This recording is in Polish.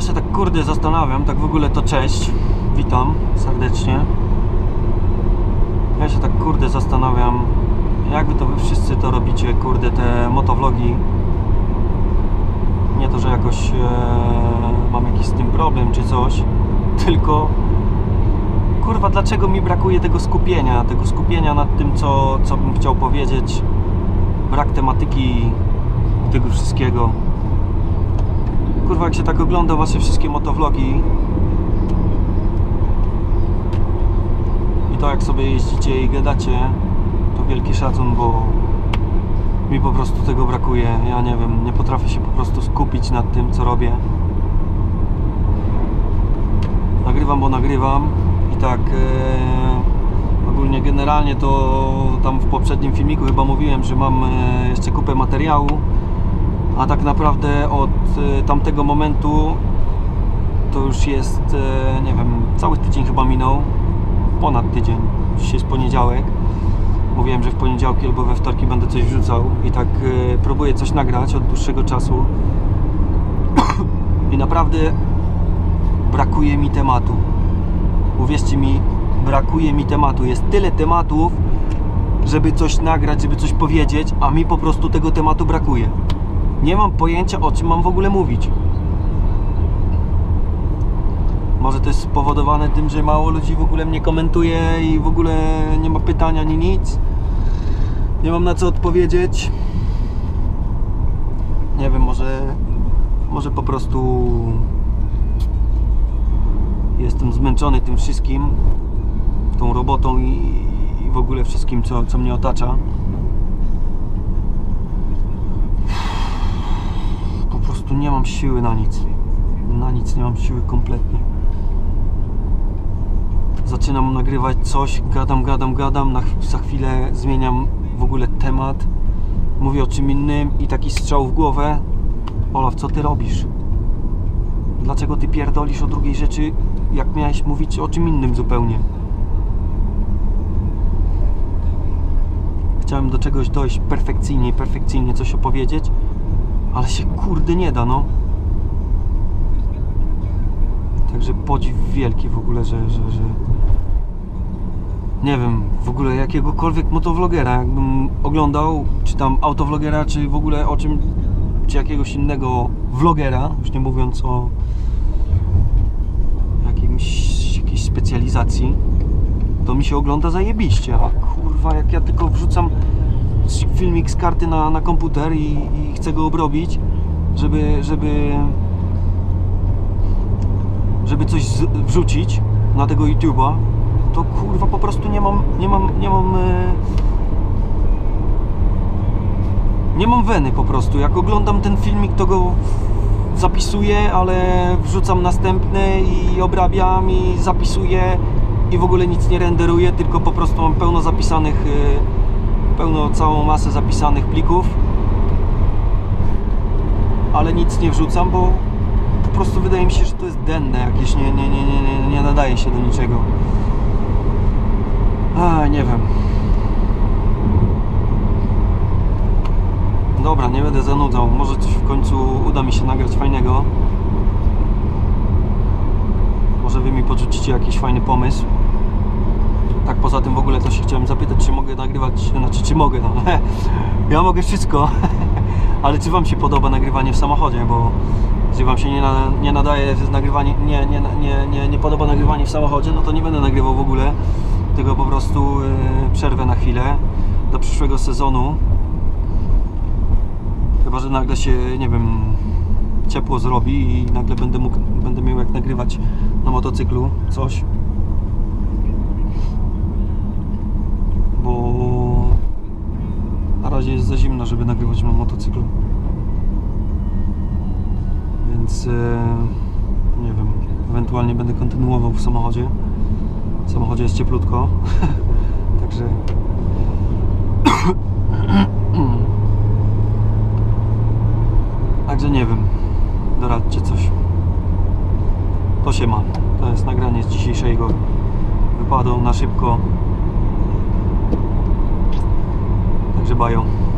Ja się tak kurde zastanawiam, tak w ogóle to cześć. Witam serdecznie. Ja się tak kurde zastanawiam, jak wy to wy wszyscy to robicie, kurde, te motovlogi. Nie to, że jakoś e, mam jakiś z tym problem czy coś, tylko kurwa, dlaczego mi brakuje tego skupienia, tego skupienia nad tym, co, co bym chciał powiedzieć. Brak tematyki tego wszystkiego. Kurwa, jak się tak ogląda wasze wszystkie motovlogi i to jak sobie jeździcie i gadacie, to wielki szacun, bo mi po prostu tego brakuje. Ja nie wiem, nie potrafię się po prostu skupić nad tym, co robię. Nagrywam, bo nagrywam i tak e, ogólnie generalnie to tam w poprzednim filmiku chyba mówiłem, że mam e, jeszcze kupę materiału a tak naprawdę od e, tamtego momentu to już jest, e, nie wiem, cały tydzień chyba minął, ponad tydzień, dzisiaj jest poniedziałek. Mówiłem, że w poniedziałki albo we wtorki będę coś wrzucał i tak e, próbuję coś nagrać od dłuższego czasu. I naprawdę brakuje mi tematu. Uwierzcie mi, brakuje mi tematu. Jest tyle tematów, żeby coś nagrać, żeby coś powiedzieć, a mi po prostu tego tematu brakuje. Nie mam pojęcia o czym mam w ogóle mówić. Może to jest spowodowane tym, że mało ludzi w ogóle mnie komentuje i w ogóle nie ma pytań ani nic. Nie mam na co odpowiedzieć. Nie wiem, może może po prostu jestem zmęczony tym wszystkim, tą robotą i, i w ogóle wszystkim, co, co mnie otacza. po prostu nie mam siły na nic. Na nic nie mam siły kompletnie. Zaczynam nagrywać coś, gadam, gadam, gadam, na, za chwilę zmieniam w ogóle temat, mówię o czym innym i taki strzał w głowę. Olaf, co ty robisz? Dlaczego ty pierdolisz o drugiej rzeczy, jak miałeś mówić o czym innym zupełnie? Chciałem do czegoś dojść perfekcyjnie perfekcyjnie coś opowiedzieć, ale się kurde nie da, no. Także podziw wielki w ogóle, że, że, że nie wiem, w ogóle jakiegokolwiek motovlogera, jakbym oglądał, czy tam autovlogera, czy w ogóle o czym, czy jakiegoś innego vlogera, już nie mówiąc o jakimś, jakiejś specjalizacji, to mi się ogląda zajebiście, a kurwa, jak ja tylko wrzucam filmik z karty na, na komputer i, i chcę go obrobić, żeby, żeby żeby coś z, wrzucić na tego YouTube'a, to kurwa po prostu nie mam, nie mam, nie mam e, nie mam weny po prostu. Jak oglądam ten filmik, to go zapisuję, ale wrzucam następny i obrabiam i zapisuję i w ogóle nic nie renderuję, tylko po prostu mam pełno zapisanych e, pełno, całą masę zapisanych plików ale nic nie wrzucam, bo po prostu wydaje mi się, że to jest denne jakieś, nie, nie, nie, nie, nie, nie nadaje się do niczego. A, nie wiem. Dobra, nie będę zanudzał. Może coś w końcu uda mi się nagrać fajnego. Może wy mi podrzucicie jakiś fajny pomysł. Tak poza tym w ogóle to się chciałem zapytać, czy mogę nagrywać, znaczy czy mogę, no ja mogę wszystko, ale czy wam się podoba nagrywanie w samochodzie, bo jeżeli wam się nie, na, nie nadaje nagrywanie, nie, nie, nie, nie, nie podoba nagrywanie w samochodzie, no to nie będę nagrywał w ogóle, tylko po prostu yy, przerwę na chwilę do przyszłego sezonu. Chyba, że nagle się, nie wiem, ciepło zrobi i nagle będę mógł, będę miał jak nagrywać na motocyklu coś. bo na razie jest za zimno, żeby nagrywać na motocyklu. Więc e, nie wiem, ewentualnie będę kontynuował w samochodzie. W samochodzie jest cieplutko, także także nie wiem, doradźcie coś. To się ma. To jest nagranie z dzisiejszego wypadu na szybko. Także bają.